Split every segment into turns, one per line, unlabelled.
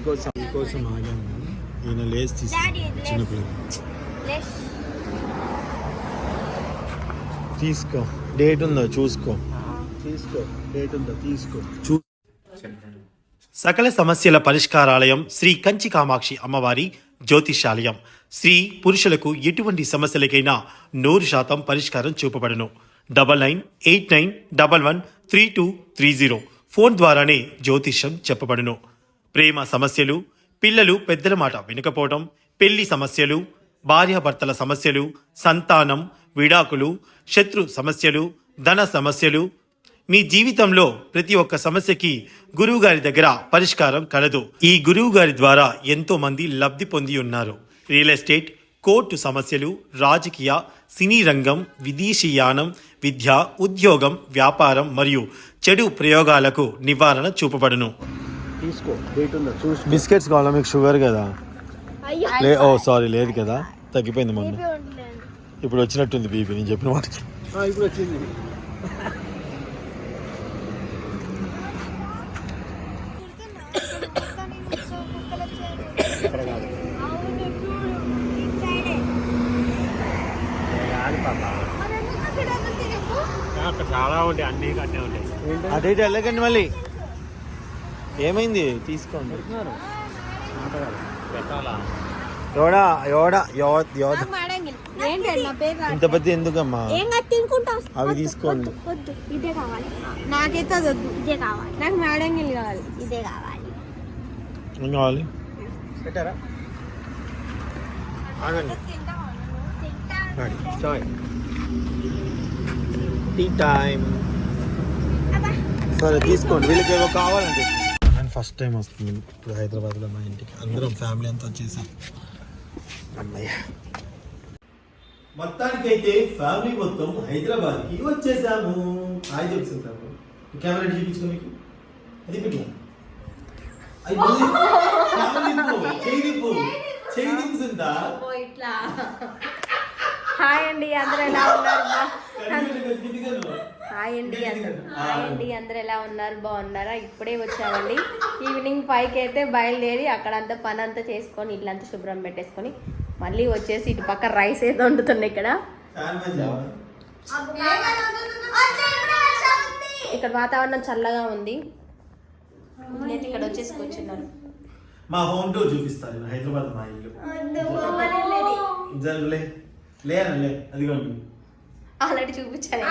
మీకోసం మీకోసం ఆగాము ఈయన
లెస్
తీసుకో డేట్ ఉందో? చూసుకో. తీసుకో. డేట్ ఉందో? తీసుకో. చూ సకల సమస్యల పరిష్కారాలయం శ్రీ కంచి కామాక్షి అమ్మవారి జ్యోతిషాలయం. స్త్రీ పురుషులకు ఎటువంటి సమస్యలకైనా నూరు శాతం పరిష్కారం చూపబడును. Double nine eight nine double one three two three zero. Phone ద్వారానే జ్యోతిష్యం చెప్పబడును. ప్రేమ సమస్యలు పిల్లలు పెద్దల మాట వినకపోవడం పెళ్ళి సమస్యలు భార్యాభర్తల సమస్యలు సంతానం విడాకులు శత్రు సమస్యలు ధన సమస్యలు. మీ జీవితంలో ప్రతి ఒక్క సమస్యకి గురువు గారి దగ్గర పరిష్కారం కలదు. ఈ గురువు గారి ద్వారా ఎంతో మంది లబ్ధి పొంది ఉన్నారు. రియల్ ఎస్టేట్ కోర్టు సమస్యలు రాజకీయ సినీ రంగం విదేశీయానం విద్య ఉద్యోగం వ్యాపారం మరియు చెడు ప్రయోగాలకు నివారణ చూపబడును.
తీసుకో డేట్ ఉందా? చూసుకో.
బిస్కెట్స్ కావాలా? మీకు షుగర్ కదా. లే ఓ సారీ లేదు కదా. తగ్గిపోయింది మొన్న. ఇప్పుడు వచ్చినట్టుంది బీపీ నేను చెప్పిన వాటికి
ఇప్పుడు వచ్చింది. చాలా ఉంటాయి అన్ని ఉంటాయి.
అటు ఇటు వెళ్ళకండి మళ్ళీ. ఏమైంది? తీసుకోండి.
పెట్టాలా
ఎవడా? ఎవడా? యో- యోధ
నాకు మేడంగిల్ ఏంటండి నా పేరు రాదు.
ఇంత పెద్ద ఎందుకమ్మా. అవి తీసుకోండి.
ఇదే కావాలి. నాకైతే అది వద్దు. ఇదే కావాలి. నాకు మేడంగిల్ కావాలి. ఇదే కావాలి.
ఏం కావాలి?
పెట్టారా. చాయ్
టీ టైం సరే తీసుకోండి. వీళ్ళకి ఏవో కావాలంటే ఫస్ట్ టైం వస్తుంది ఇప్పుడు హైదరాబాద్లో మా ఇంటికి. అందరం ఫ్యామిలీ అంతా వచ్చేసాం. అమ్మయ్య. మొత్తానికైతే ఫ్యామిలీ మొత్తం హైదరాబాద్కి వచ్చేసాము. హాయ్ చెప్తుంటాము కెమెరా చూపించుకో మీకు అది పెట్టు.
హాయ్ అండి అందరూ ఎలా ఉన్నారు? హాయ్ అండి అందరూ. హాయ్ అండి అందరూ ఎలా ఉన్నారు? బాగున్నారా? ఇప్పుడే వచ్చామండి. ఈవినింగ్ ఫైవ్కి అయితే బయలుదేరి అక్కడంతా పని అంతా చేసుకొని ఇల్లంతా శుభ్రం పెట్టేసుకొని మళ్ళీ వచ్చేసి ఇటు పక్క రైస్ ఏదో వండుతున్నాయి ఇక్కడ. ఇక్కడ వాతావరణం చల్లగా ఉంది. నేనైతే ఇక్కడ వచ్చేసి కూర్చున్నాను.
మా హోమ్ టూర్ చూపిస్తాను నేను. హైదరాబాద్ మా ఇల్లు. జరుగులే లేను లే. అదిగోండి.
ఆల్రెడీ చూపించాను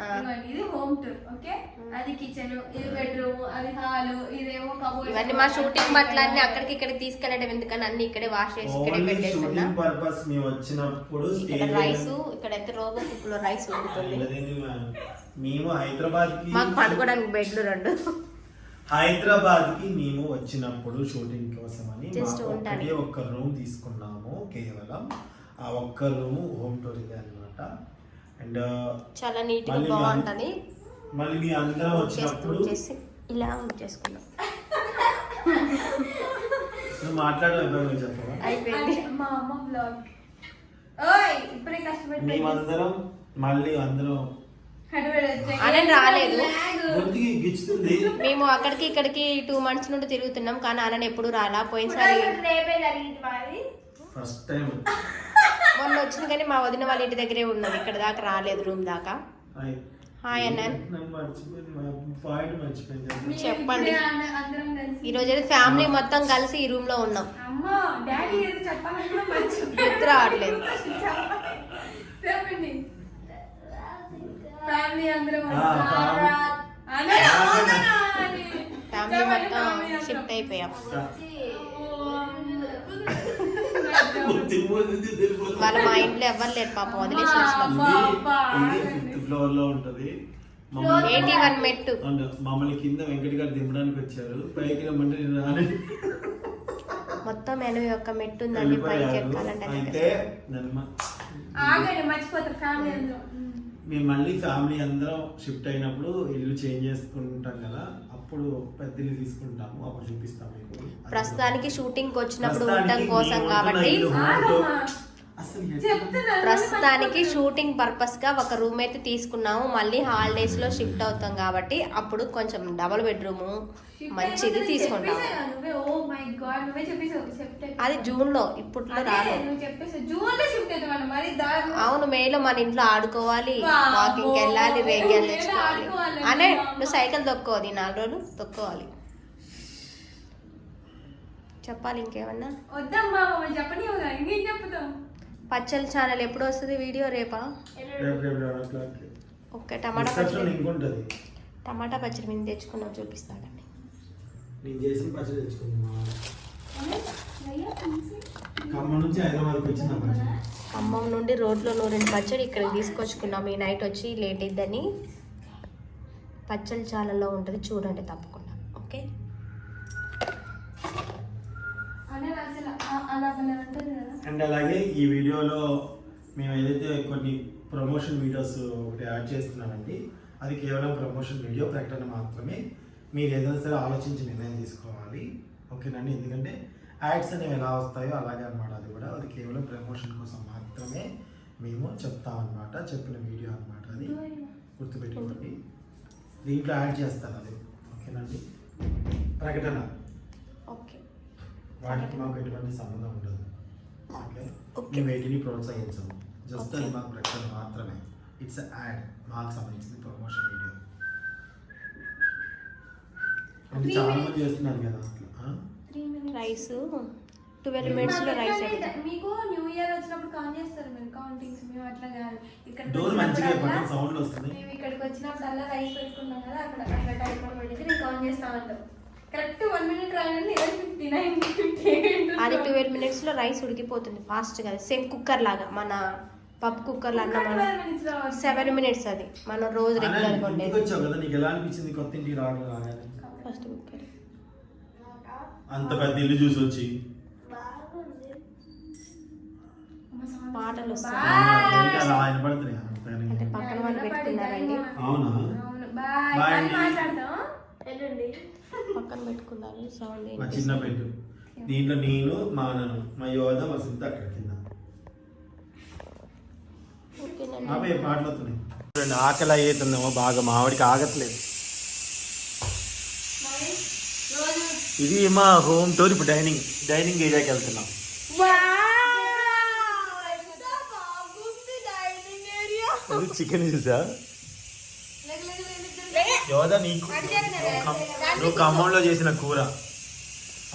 ఆ.
ఇది హోమ్ టూర్ ఓకే అది కిచెన్ ఇది బెడ్రూమ్ అది హాల్ ఇదేమో కబోర్డ్
ఇవన్నీ మా షూటింగ్ బట్టలన్నీ అక్కడికి ఇక్కడికి తీసుకెళ్ళడం ఎందుకని అన్ని ఇక్కడే వాష్ చేసి ఇక్కడే పెట్టేస్తున్నా
పర్పస్ మేము వచ్చినప్పుడు స్టే
ఇక్కడ రైస్ ఇక్కడైతే రోజు కుక్కులో రైస్
మేము హైదరాబాద్కి
మాకు పడుకోవడానికి బెడ్లు రెండు.
హైదరాబాద్కి మేము వచ్చినప్పుడు షూటింగ్ కోసం అని
Just
మాకు
ఉండడానికి.
ఒకటే ఒక్క రూమ్ తీసుకున్నాము కేవలం. ఆ ఒక్క రూమ్ హోమ్ టూర్ ఇదే అనమాట అండ్
చాలా
నీట్గా
బాగుంటది.
మళ్ళీ మీ అందరం వచ్చినప్పుడు
ఇలా చేసుకున్నాం.
నువ్వు మాట్లాడే చెప్పవా?
అయిపోయింది.
మా అమ్మ బ్లాగ్ ఓయ్ ఇప్పుడే కష్టపడి
మేమందరం మళ్ళీ అందరం.
అనే రాలేదు. మేము అక్కడికి ఇక్కడికి టూ మంత్స్ నుండి తిరుగుతున్నాం కానీ అన్న ఎప్పుడు రాలా? పోయినసారి
ఫస్ట్ టైం
మొన్న వచ్చింది కానీ మా వదిన వాళ్ళ ఇంటి దగ్గరే ఉన్నది ఇక్కడ దాకా రాలేదు రూమ్ దాకా. హాయ్. అన్న. చెప్పండి.
అందరం కలిసి.
ఈ రోజు అయితే ఫ్యామిలీ మొత్తం కలిసి ఈ రూమ్లో ఉన్నాం రావట్లేదు.
చెప్పండి. ఫ్యామిలీ
మొత్తం. షిఫ్ట్ అయిపోయాం. వాళ్ళ మా ఇంట్లో ఎవ్వరు లేరు పాపం వదిలేసి వచ్చినాం
ఫిఫ్త్ ఫ్లోర్లో ఉంటది. మమ్మల్ని
ఎయిటీ వన్ మెట్టు
అండ్ మమ్మల్ని కింద వెంకట గారు దింపడానికి వచ్చారు. పైకి రమ్మంటే నేను
మొత్తం ఎనభై ఒక్క మెట్టు ఉందండి పైకి ఎక్కాలంటే
అయితే
ఆగండి మర్చిపోతారు ఫ్యామిలీ
మేము మళ్ళీ ఫ్యామిలీ అందరం షిఫ్ట్ అయినప్పుడు ఇల్లు చేంజ్ చేసుకుంటాం కదా అప్పుడు పెద్ద ఇల్లు తీసుకుంటాము అప్పుడు చూపిస్తాం మీకు.
ప్రస్తుతానికి షూటింగ్ వచ్చినప్పుడు ఉండటం కోసం కాబట్టి. ప్రస్తుతానికి షూటింగ్ పర్పస్గా ఒక రూమ్ అయితే తీసుకున్నాము. మళ్ళీ హాలిడేస్లో షిఫ్ట్ అవుతాం కాబట్టి అప్పుడు కొంచెం డబుల్ బెడ్రూమ్ మంచిది తీసుకుంటాము అది జూన్లో ఇప్పట్లో రాదు.
నువ్వు చెప్పేసావు జూన్లో షిఫ్ట్ అవుతాం మరి దారుణం.
అవును మేలో మన ఇంట్లో ఆడుకోవాలి. వాకింగ్ వెళ్ళాలి రేగలు తెచ్చుకోవాలి. అనే నువ్వు సైకిల్ తొక్కోవాలి నాలుగు రోజులు తొక్కోవాలి. చెప్పాలి ఇంకేమన్నా?
వద్దమ్మా చెప్పని ఇంకేం చెప్తాం
పచ్చళ్ళ ఛానల్ ఎప్పుడు వస్తుంది వీడియో రేపా? ఓకే టమాటా పచ్చడి. టమాటా పచ్చడి మీద తెచ్చుకున్నాం చూపిస్తాడండి
నేను చేసిన పచ్చడి ఖమ్మం
నుండి రోడ్లో నూరిన పచ్చడి ఇక్కడికి తీసుకొచ్చుకున్నాం. ఈ నైట్ వచ్చి లేట్ ఇద్దని పచ్చడి ఛానల్లో ఉంటుంది చూడండి తప్పకుండా. ఓకే?
అండ్ అలాగే ఈ వీడియోలో మేము ఏదైతే కొన్ని ప్రమోషన్ వీడియోస్ ఒకటి యాడ్ చేస్తున్నామండి అది కేవలం ప్రమోషన్ వీడియో ప్రకటన మాత్రమే. మీరు ఏదైనా సరే ఆలోచించి నిర్ణయం తీసుకోవాలి ఓకేనండి? ఎందుకంటే యాడ్స్ అనేవి ఎలా వస్తాయో అలాగే అన్నమాట. అది కూడా అది కేవలం ప్రమోషన్ కోసం మాత్రమే మేము చెప్తామన్నమాట చెప్పిన వీడియో అన్నమాట. అది గుర్తుపెట్టుకోండి. దీంట్లో యాడ్ చేస్తాను అది ఓకేనండి? ప్రకటన.
ఓకే.
వాటికి మాకు ఎటువంటి సంబంధం ఉండదు. ఓకే. మేము వేటిని ప్రోత్సహించము. జస్ట్ అది మాకు ప్రకటన మాత్రమే. ఇట్స్ యాడ్ మాకు సంబంధించిన ప్రమోషన్ వీడియో అంటే చాలా. మంది చేస్తున్నారు కదా అట్లా.
మినిట్స్
రైస్ ట్వెల్వ్ మినిట్స్లో రైస్ అయిపోతుంది.
మీకు న్యూ ఇయర్ వచ్చినప్పుడు కౌంట్ చేస్తారు మీరు. కౌంటింగ్స్ మేము అట్లా కాదు. ఇక్కడ
డోర్ మంచిగా సౌండ్ వస్తుంది.
మేము ఇక్కడికి వచ్చినప్పుడల్లా రైస్ పెట్టుకున్నాం కదా అక్కడ అక్కడ టైమర్ పెడితే నేను చేస్తా ఉంటాం. కరెక్ట్ వన్ మినిట్ రాగానే ఇరవై ఫిఫ్టీ నైన్ ఫిఫ్టీ
అది ట్వెల్వ్ మినిట్స్లో రైస్ ఉడికిపోతుంది ఫాస్ట్గా సేమ్ కుక్కర్ లాగా మన పప్పు అన్నం
మినిట్స్ రావాలి.
సెవెన్ మినిట్స్ అది మనం రోజు
రాగానే?
ఫస్ట్ కుక్కర్
అంత పెద్ద ఇల్లు చూసి వచ్చి.
పాటలు. అంటే పక్కన వాళ్ళు పెట్టుకున్నారండి.
అవునా
అవును బాయ్
Bye
మళ్ళీ
అండి.
మాట్లాడతాం వెళ్ళండి
పక్కన పెట్టుకున్నారు సౌండ్
మా చిన్న పెట్టు. దీంట్లో నేను మా నాన్న మా యోధ మా సింత అక్కడ కింద. వస్తున్నాయి. చూడండి ఆకలి అయ్యేతుందేమో బాగా మామిడికి ఆగట్లేదు.
మరి రోజు
ఇది మా హోమ్ టూర్ ఇప్పుడు డైనింగ్ డైనింగ్ ఏరియాకి వెళ్తున్నాం. చికెన్ చూసా? యోధ నీకు? నువ్వు ఖమ్మంలో చేసిన కూర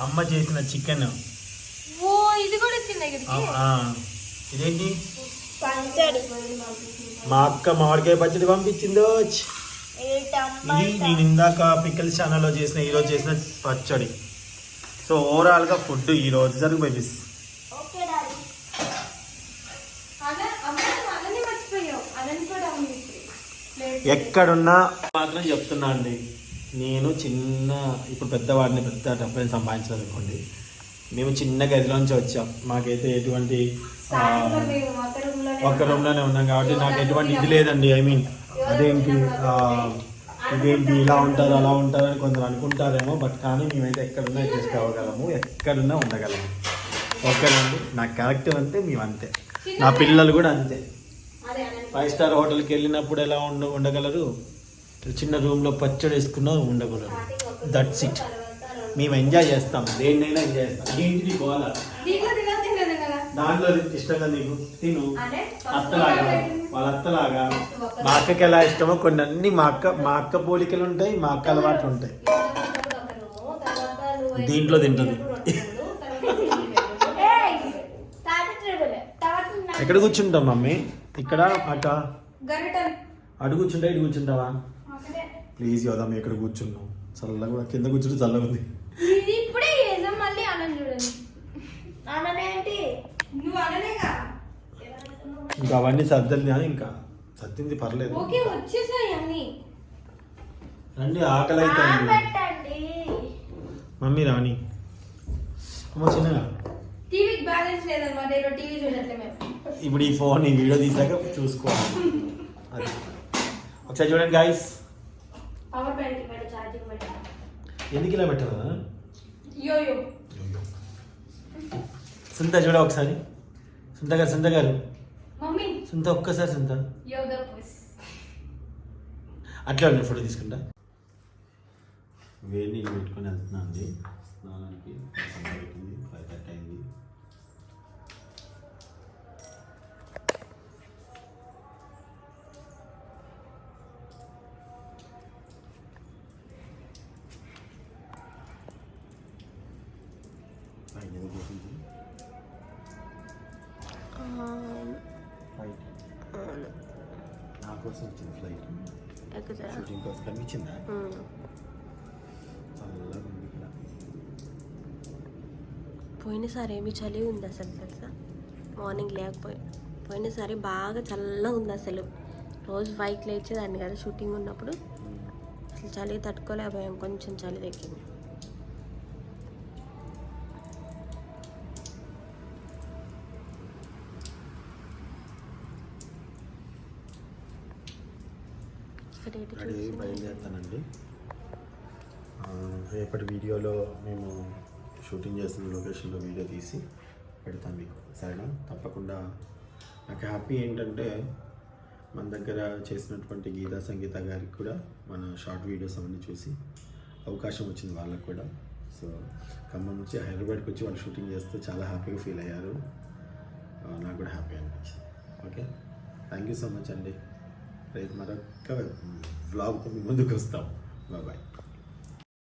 అమ్మ చేసిన చికెన్
ఓ ఇది కూడా ఇచ్చింది ఇక్కడికి?
ఇదేంటి? మా అక్క మామిడికాయ పచ్చడి పంపించిందో ఇది నేను ఇందాక పికిల్స్ ఛానల్లో చేసిన ఈరోజు చేసిన పచ్చడి. సో ఓవరాల్గా ఫుడ్ ఈరోజు జరుగు బేబీస్
అన్న అమ్మ అన్నని మర్చిపోయావు అన్నని కూడా ఉంది ఇప్పుడు. లేదు.
ఎక్కడున్నా మాత్రం చెప్తున్నా అండి. నేను చిన్న ఇప్పుడు పెద్దవాడిని పెద్ద డబ్బులు సంపాదించాలనుకోండి. మేము చిన్న గదిలోంచి వచ్చాం. మాకైతే ఎటువంటి
ఒక్క
రూమ్లోనే ఉన్నాం కాబట్టి నాకు ఎటువంటి ఇది లేదండి. ఐ మీన్ అదేంటి ఇదేంటి ఇలా ఉంటారు అలా ఉంటారు అని కొందరు అనుకుంటారేమో బట్ కానీ మేమైతే ఎక్కడున్నా అడ్జస్ట్ అవ్వగలము ఎక్కడున్నా ఉండగలము. ఓకేనండి? నాకు క్యారెక్టర్ అంటే మేము అంతే నా పిల్లలు కూడా అంతే. ఫైవ్ స్టార్ హోటల్కి వెళ్ళినప్పుడు ఎలా ఉండ ఉండగలరు? చిన్న రూమ్లో పచ్చడి వేసుకున్నా ఉండగలరు. దట్స్ ఇట్ మేము ఎంజాయ్ చేస్తాం. దేన్నైనా ఎంజాయ్ చేస్తాం. ఏంటి గోల
దీంట్లో
ఇష్టంగా నీకు? తిను. అత్తలాగా. వాళ్ళ అత్తలాగా. మా అక్కకి ఎలా ఇష్టమో కొన్ని అన్ని మా అక్క మా అక్క పోలికలు ఉంటాయి మా అక్క అలవాట్లు ఉంటాయి. దీంట్లో తింటుంది. ఎక్కడ కూర్చుంటాం మమ్మీ? ఇక్కడ అక్క.
గరిటలు
అటు కూర్చుంటా ఇటు కూర్చుంటావా ప్లీజ్ యోదమ్మ ఎక్కడ కూర్చున్నావు. చల్లగా కూడా కింద కూర్చుంటే చల్లగా ఉంది
ఇప్పుడే మళ్ళీ అన్నం చూడండి. నువ్వు అనలేగా
ఇంకా అవన్నీ సర్దలు ఇంకా? సర్దింది పర్లేదు.
ఓకే వచ్చేసాయి అన్ని.
రండి ఆకలి
పెట్టండి
మమ్మీ రాని. అమ్మ చిన్నగా.
టీవీకి బ్యాలెన్స్ లేదన్నమాట ఈరోజు టీవీ చూడట్లే మేము.
ఇప్పుడు ఈ ఫోన్ ఈ వీడియో తీసాక చూసుకోవాలి. అది. ఒకసారి చూడండి గాయస్
పవర్ బ్యాంక్ పెట్టి ఛార్జింగ్ పెట్టి.
ఎందుకు ఇలా పెట్టాలా?
యో యో
సుంత చూడ ఒకసారి. సుంత గారు సుంత గారు.
మమ్మీ.
సుంత ఒక్కసారి సుంత.
యోగా పోస్
అట్లా ఉండి ఫోటో తీసుకుంటా. వేడి నీళ్ళు పెట్టుకొని వెళ్తున్నా అండి. స్నానానికి. కోసం వచ్చింది ఫ్లైట్ షూటింగ్ కోసం కనిపించిందా
పోయినసారి ఏమి చలి ఉంది అసలు తెలుసా? మార్నింగ్ లేకపోయి. పోయినసారి బాగా చల్లగా ఉంది అసలు. రోజు బైక్ లేచేదాన్ని కదా షూటింగ్ ఉన్నప్పుడు. అసలు చలి తట్టుకోలేకపోయాం. కొంచెం చలి తగ్గింది.
రెడీ అయ్యి బయలుదేరుతానండి. రేపటి వీడియోలో మేము షూటింగ్ చేస్తున్న లొకేషన్లో వీడియో తీసి పెడతాను మీకు. సరేనా? తప్పకుండా. నాకు హ్యాపీ ఏంటంటే మన దగ్గర చేసినటువంటి గీతా సంగీత గారికి కూడా మన షార్ట్ వీడియోస్ అవన్నీ చూసి అవకాశం వచ్చింది వాళ్ళకు కూడా. సో ఖమ్మం నుంచి హైదరాబాద్కి వచ్చి వాళ్ళు షూటింగ్ చేస్తూ చాలా హ్యాపీగా ఫీల్ అయ్యారు. నాకు కూడా హ్యాపీ అనిపించింది. Okay? Thank you so much అండి. प्रयत्न करा व्लॉग तुम्ही बंद करता बाय बाय